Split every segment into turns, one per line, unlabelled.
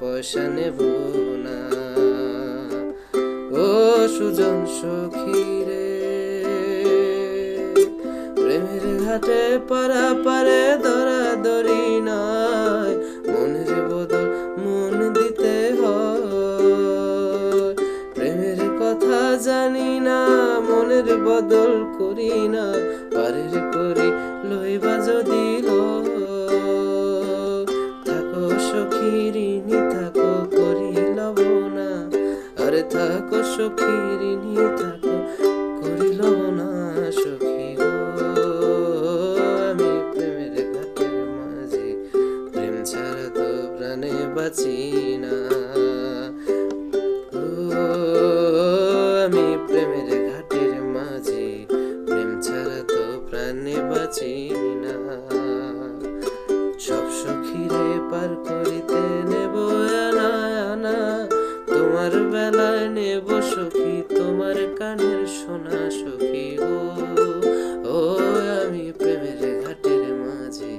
পয়সা নেব না। ও সুজন সখী রে, প্রেমের ঘাটে পারা পারে ধরা ধরি নয় মনের বদল মন দিতে হয়। প্রেমের কথা জানি না, মনের বদল করি না। পারের করি লইবা যদি সখী ঋণী থাকো করি লব না সখী গো। আমি প্রেমের ঘাটের মাঝে, প্রেম ছাড়া তো প্রাণে বাঁচি না। আমি প্রেমের ঘাটের মাঝে, প্রেম ছাড়া তো প্রাণে বাঁচি না। সব সখীরে পার সখী, তোমার কানের সোনা সখী গো। ও, আমি প্রেমের ঘাটের মাঝে,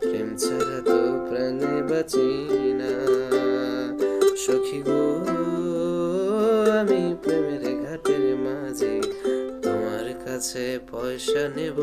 প্রেম ছাড়া তো প্রাণে বাঁচি না। সখী গো, আমি প্রেমের ঘাটের মাঝে, তোমার কাছে পয়সা নেব